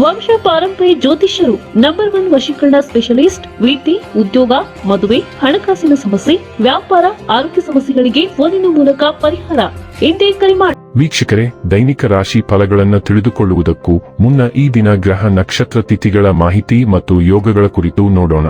ವಂಶ ಪಾರಂಪರ್ಯ ಜ್ಯೋತಿಷ್ಯರು ನಂಬರ್ ಒನ್ ವಶೀಕರಣ ಸ್ಪೆಷಲಿಸ್ಟ್ ವಿಟಿ ಉದ್ಯೋಗ, ಮದುವೆ, ಹಣಕಾಸಿನ ಸಮಸ್ಯೆ, ವ್ಯಾಪಾರ, ಆರೋಗ್ಯ ಸಮಸ್ಯೆಗಳಿಗೆ ಫೋನಿನ ಮೂಲಕ ಪರಿಹಾರ. ಎಂದೇ ಕರೆ ಮಾಡಿ ವೀಕ್ಷಕರೇ, ದೈನಿಕ ರಾಶಿ ಫಲಗಳನ್ನು ತಿಳಿದುಕೊಳ್ಳುವುದಕ್ಕೂ ಮುನ್ನ ಈ ದಿನ ಗ್ರಹ ನಕ್ಷತ್ರ ತಿಥಿಗಳ ಮಾಹಿತಿ ಮತ್ತು ಯೋಗಗಳ ಕುರಿತು ನೋಡೋಣ.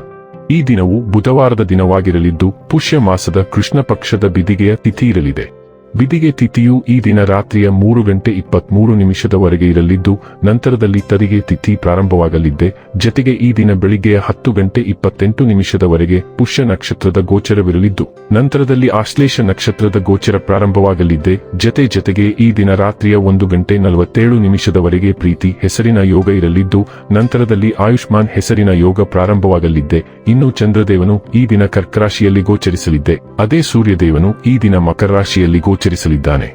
ಈ ದಿನವು ಬುಧವಾರದ ದಿನವಾಗಿರಲಿದ್ದು, ಪುಷ್ಯ ಮಾಸದ ಕೃಷ್ಣ ಪಕ್ಷದ ಬಿದಿಗೆಯ ತಿಥಿ ಇರಲಿದೆ. ಬಿದಿಗೆ ತಿಥಿಯು ಈ ದಿನ ರಾತ್ರಿಯ ಮೂರು ಗಂಟೆ ಇಪ್ಪತ್ಮೂರು ನಿಮಿಷದವರೆಗೆ ಇರಲಿದ್ದು, ನಂತರದಲ್ಲಿ ತರಿಗೆ ತಿಥಿ ಪ್ರಾರಂಭವಾಗಲಿದ್ದೆ. ಜತೆಗೆ ಈ ದಿನ ಬೆಳಿಗ್ಗೆಯ ಹತ್ತು ಗಂಟೆ ಇಪ್ಪತ್ತೆಂಟು ನಿಮಿಷದವರೆಗೆ ಪುಷ್ಯ ನಕ್ಷತ್ರದ ಗೋಚರವಿರಲಿದ್ದು, ನಂತರದಲ್ಲಿ ಆಶ್ಲೇಷ ನಕ್ಷತ್ರದ ಗೋಚರ ಪ್ರಾರಂಭವಾಗಲಿದ್ದೆ. ಜತೆ ಜತೆಗೆ ಈ ದಿನ ರಾತ್ರಿಯ ಒಂದು ಗಂಟೆ ನಲವತ್ತೇಳು ನಿಮಿಷದವರೆಗೆ ಪ್ರೀತಿ, ಹೆಸರಿನ ಯೋಗ ಇರಲಿದ್ದು, ನಂತರದಲ್ಲಿ ಆಯುಷ್ಮಾನ್ ಹೆಸರಿನ ಯೋಗ ಪ್ರಾರಂಭವಾಗಲಿದ್ದೆ. ಇನ್ನು ಚಂದ್ರದೇವನು ಈ ದಿನ ಕರ್ಕರಾಶಿಯಲ್ಲಿ ಗೋಚರಿಸಲಿದ್ದೆ. ಅದೇ ಸೂರ್ಯದೇವನು ಈ ದಿನ ಮಕರ ರಾಶಿಯಲ್ಲಿ ಗೋಚರಿಸಲಿದ್ದಾನೆ.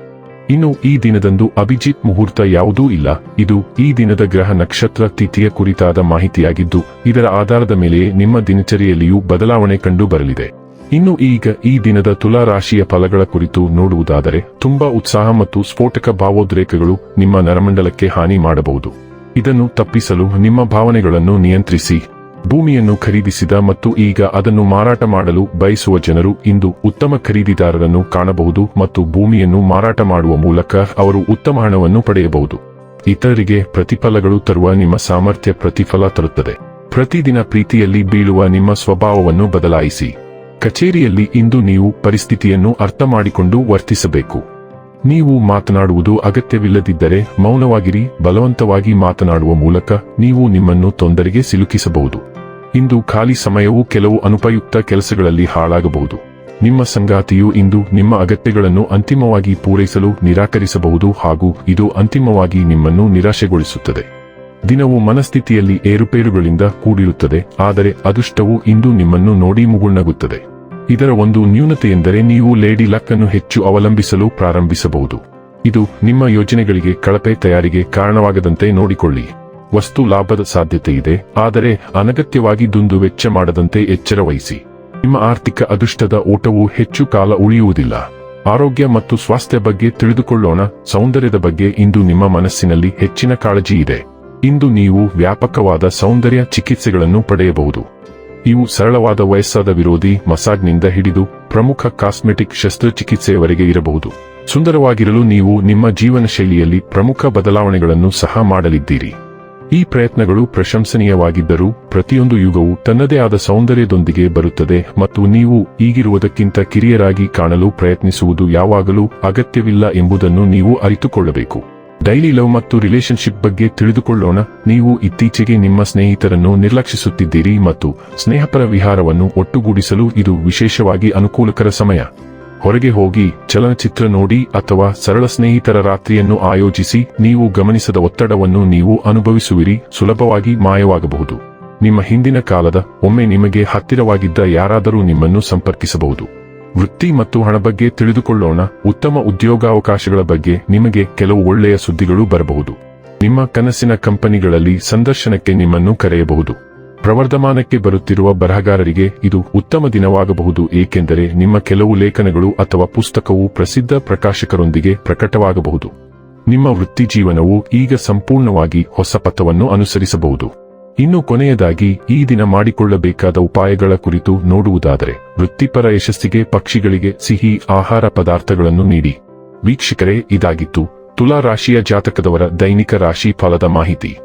ಇನ್ನು ಈ ದಿನದಂದು ಅಭಿಜಿತ್ ಮುಹೂರ್ತ ಯಾವುದೂ ಇಲ್ಲ. ಇದು ಈ ದಿನದ ಗ್ರಹ ನಕ್ಷತ್ರ ತಿಥಿಯ ಕುರಿತಾದ ಮಾಹಿತಿಯಾಗಿದ್ದು, ಇದರ ಆಧಾರದ ಮೇಲೆಯೇ ನಿಮ್ಮ ದಿನಚರಿಯಲ್ಲಿಯೂ ಬದಲಾವಣೆ ಕಂಡು ಬರಲಿದೆ. ಇನ್ನು ಈಗ ಈ ದಿನದ ತುಲಾ ರಾಶಿಯ ಫಲಗಳ ಕುರಿತು ನೋಡುವುದಾದರೆ, ತುಂಬಾ ಉತ್ಸಾಹ ಮತ್ತು ಸ್ಫೋಟಕ ಭಾವೋದ್ರೇಕಗಳು ನಿಮ್ಮ ನರಮಂಡಲಕ್ಕೆ ಹಾನಿ ಮಾಡಬಹುದು. ಇದನ್ನು ತಪ್ಪಿಸಲು ನಿಮ್ಮ ಭಾವನೆಗಳನ್ನು ನಿಯಂತ್ರಿಸಿ. ಭೂಮಿಯನ್ನು ಖರೀದಿಸಿದ ಮತ್ತು ಈಗ ಅದನ್ನು ಮಾರಾಟ ಮಾಡಲು ಬಯಸುವ ಜನರು ಇಂದು ಉತ್ತಮ ಖರೀದಿದಾರರನ್ನು ಕಾಣಬಹುದು ಮತ್ತು ಭೂಮಿಯನ್ನು ಮಾರಾಟ ಮಾಡುವ ಮೂಲಕ ಅವರು ಉತ್ತಮ ಹಣವನ್ನು ಪಡೆಯಬಹುದು. ಇತರರಿಗೆ ಪ್ರತಿಫಲಗಳು ತರುವ ನಿಮ್ಮ ಸಾಮರ್ಥ್ಯ ಪ್ರತಿಫಲ ತರುತ್ತದೆ. ಪ್ರತಿದಿನ ಪ್ರೀತಿಯಲ್ಲಿ ಬೀಳುವ ನಿಮ್ಮ ಸ್ವಭಾವವನ್ನು ಬದಲಾಯಿಸಿ. ಕಚೇರಿಯಲ್ಲಿ ಇಂದು ನೀವು ಪರಿಸ್ಥಿತಿಯನ್ನು ಅರ್ಥ ಮಾಡಿಕೊಂಡು ವರ್ತಿಸಬೇಕು. ನೀವು ಮಾತನಾಡುವುದು ಅಗತ್ಯವಿಲ್ಲದಿದ್ದರೆ ಮೌನವಾಗಿರಿ, ಬಲವಂತವಾಗಿ ಮಾತನಾಡುವ ಮೂಲಕ ನೀವು ನಿಮ್ಮನ್ನು ತೊಂದರೆಗೆ ಸಿಲುಕಿಸಬಹುದು. ಇಂದು ಖಾಲಿ ಸಮಯವು ಕೆಲವು ಅನುಪಯುಕ್ತ ಕೆಲಸಗಳಲ್ಲಿ ಹಾಳಾಗಬಹುದು. ನಿಮ್ಮ ಸಂಗಾತಿಯು ಇಂದು ನಿಮ್ಮ ಅಗತ್ಯಗಳನ್ನು ಅಂತಿಮವಾಗಿ ಪೂರೈಸಲು ನಿರಾಕರಿಸಬಹುದು ಹಾಗೂ ಇದು ಅಂತಿಮವಾಗಿ ನಿಮ್ಮನ್ನು ನಿರಾಶೆಗೊಳಿಸುತ್ತದೆ. ದಿನವು ಮನಸ್ಥಿತಿಯಲ್ಲಿ ಏರುಪೇರುಗಳಿಂದ ಕೂಡಿರುತ್ತದೆ, ಆದರೆ ಅದೃಷ್ಟವು ಇಂದು ನಿಮ್ಮನ್ನು ನೋಡಿ ಮುಗುಳ್ನಗುತ್ತದೆ. ಇದರ ಒಂದು ನ್ಯೂನತೆಯೆಂದರೆ ನೀವು ಲೇಡಿ ಲಕ್ ಅನ್ನು ಹೆಚ್ಚು ಅವಲಂಬಿಸಲು ಪ್ರಾರಂಭಿಸಬಹುದು. ಇದು ನಿಮ್ಮ ಯೋಜನೆಗಳಿಗೆ ಕಳಪೆ ತಯಾರಿಗೆ ಕಾರಣವಾಗದಂತೆ ನೋಡಿಕೊಳ್ಳಿ. ವಸ್ತು ಲಾಭದ ಸಾಧ್ಯತೆ ಇದೆ ಆದರೆ ಅನಗತ್ಯವಾಗಿ ದುಂದು ವೆಚ್ಚ ಮಾಡದಂತೆ ಎಚ್ಚರ ವಹಿಸಿ. ನಿಮ್ಮ ಆರ್ಥಿಕ ಅದೃಷ್ಟದ ಓಟವು ಹೆಚ್ಚು ಕಾಲ ಉಳಿಯುವುದಿಲ್ಲ. ಆರೋಗ್ಯ ಮತ್ತು ಸ್ವಾಸ್ಥ್ಯ ಬಗ್ಗೆ ತಿಳಿದುಕೊಳ್ಳೋಣ, ಸೌಂದರ್ಯದ ಬಗ್ಗೆ ಇಂದು ನಿಮ್ಮ ಮನಸ್ಸಿನಲ್ಲಿ ಹೆಚ್ಚಿನ ಕಾಳಜಿ ಇದೆ. ಇಂದು ನೀವು ವ್ಯಾಪಕವಾದ ಸೌಂದರ್ಯ ಚಿಕಿತ್ಸೆಗಳನ್ನು ಪಡೆಯಬಹುದು. ಇವು ಸರಳವಾದ ವಯಸ್ಸಾದ ವಿರೋಧಿ, ಮಸಾಜ್ನಿಂದ ಹಿಡಿದು ಪ್ರಮುಖ ಕಾಸ್ಮೆಟಿಕ್ ಶಸ್ತ್ರಚಿಕಿತ್ಸೆಯವರೆಗೆ ಇರಬಹುದು. ಸುಂದರವಾಗಿರಲು ನೀವು ನಿಮ್ಮ ಜೀವನ ಶೈಲಿಯಲ್ಲಿ ಪ್ರಮುಖ ಬದಲಾವಣೆಗಳನ್ನು ಸಹ ಮಾಡಲಿದ್ದೀರಿ. ಈ ಪ್ರಯತ್ನಗಳು ಪ್ರಶಂಸನೀಯವಾಗಿದ್ದರೂ ಪ್ರತಿಯೊಂದು ಯುಗವು ತನ್ನದೇ ಆದ ಸೌಂದರ್ಯದೊಂದಿಗೆ ಬರುತ್ತದೆ ಮತ್ತು ನೀವು ಈಗಿರುವುದಕ್ಕಿಂತ ಕಿರಿಯರಾಗಿ ಕಾಣಲು ಪ್ರಯತ್ನಿಸುವುದು ಯಾವಾಗಲೂ ಅಗತ್ಯವಿಲ್ಲ ಎಂಬುದನ್ನು ನೀವು ಅರಿತುಕೊಳ್ಳಬೇಕು. ಡೈಲಿ ಲವ್ ಮತ್ತು ರಿಲೇಶನ್ಶಿಪ್ ಬಗ್ಗೆ ತಿಳಿದುಕೊಳ್ಳೋಣ. ನೀವು ಇತ್ತೀಚೆಗೆ ನಿಮ್ಮ ಸ್ನೇಹಿತರನ್ನು ನಿರ್ಲಕ್ಷಿಸುತ್ತಿದ್ದೀರಿ ಮತ್ತು ಸ್ನೇಹಪರ ವಿಹಾರವನ್ನು ಒಟ್ಟುಗೂಡಿಸಲು ಇದು ವಿಶೇಷವಾಗಿ ಅನುಕೂಲಕರ ಸಮಯ. ಹೊರಗೆ ಹೋಗಿ ಚಲನಚಿತ್ರ ನೋಡಿ ಅಥವಾ ಸರಳ ಸ್ನೇಹಿತರ ರಾತ್ರಿಯನ್ನು ಆಯೋಜಿಸಿ, ನೀವು ಗಮನಿಸದ ಒತ್ತಡವನ್ನು ನೀವು ಅನುಭವಿಸುವಿರಿ, ಸುಲಭವಾಗಿ ಮಾಯವಾಗಬಹುದು. ನಿಮ್ಮ ಹಿಂದಿನ ಕಾಲದ, ಒಮ್ಮೆ ನಿಮಗೆ ಹತ್ತಿರವಾಗಿದ್ದ ಯಾರಾದರೂ ನಿಮ್ಮನ್ನು ಸಂಪರ್ಕಿಸಬಹುದು. ವೃತ್ತಿ ಮತ್ತು ಹಣ ಬಗ್ಗೆ ತಿಳಿದುಕೊಳ್ಳೋಣ. ಉತ್ತಮ ಉದ್ಯೋಗಾವಕಾಶಗಳ ಬಗ್ಗೆ ನಿಮಗೆ ಕೆಲವು ಒಳ್ಳೆಯ ಸುದ್ದಿಗಳು ಬರಬಹುದು. ನಿಮ್ಮ ಕನಸಿನ ಕಂಪನಿಗಳಲ್ಲಿ ಸಂದರ್ಶನಕ್ಕೆ ನಿಮ್ಮನ್ನು ಕರೆಯಬಹುದು. ಪ್ರವರ್ಧಮಾನಕ್ಕೆ ಬರುತ್ತಿರುವ ಬರಹಗಾರರಿಗೆ ಇದು ಉತ್ತಮ ದಿನವಾಗಬಹುದು, ಏಕೆಂದರೆ ನಿಮ್ಮ ಕೆಲವು ಲೇಖನಗಳು ಅಥವಾ ಪುಸ್ತಕವು ಪ್ರಸಿದ್ಧ ಪ್ರಕಾಶಕರೊಂದಿಗೆ ಪ್ರಕಟವಾಗಬಹುದು. ನಿಮ್ಮ ವೃತ್ತಿ ಜೀವನವು ಈಗ ಸಂಪೂರ್ಣವಾಗಿ ಹೊಸ ಪಥವನ್ನು ಅನುಸರಿಸಬಹುದು. ಇನ್ನು ಕೊನೆಯದಾಗಿ ಈ ದಿನ ಮಾಡಿಕೊಳ್ಳಬೇಕಾದ ಉಪಾಯಗಳ ಕುರಿತು ನೋಡುವುದಾದರೆ, ವೃತ್ತಿಪರ ಯಶಸ್ಸಿಗೆ ಪಕ್ಷಿಗಳಿಗೆ ಸಿಹಿ ಆಹಾರ ಪದಾರ್ಥಗಳನ್ನು ನೀಡಿ. ವೀಕ್ಷಕರೇ, ಇದಾಗಿತ್ತು ತುಲಾ ರಾಶಿಯ ಜಾತಕದವರ ದೈನಿಕ ರಾಶಿ ಫಲದ ಮಾಹಿತಿ.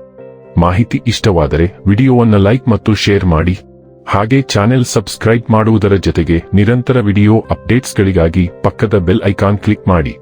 ಮಾಹಿತಿ ಇಷ್ಟವಾದರೆ ವಿಡಿಯೋವನ್ನ ಲೈಕ್ ಮತ್ತು ಶೇರ್ ಮಾಡಿ. ಹಾಗೆ ಚಾನೆಲ್ ಸಬ್ಸ್ಕ್ರೈಬ್ ಮಾಡುವುದರ ಜೊತೆಗೆ ನಿರಂತರ ವಿಡಿಯೋ ಅಪ್ಡೇಟ್ಸ್ಗಳಿಗಾಗಿ ಪಕ್ಕದ ಬೆಲ್ ಐಕಾನ್ ಕ್ಲಿಕ್ ಮಾಡಿ.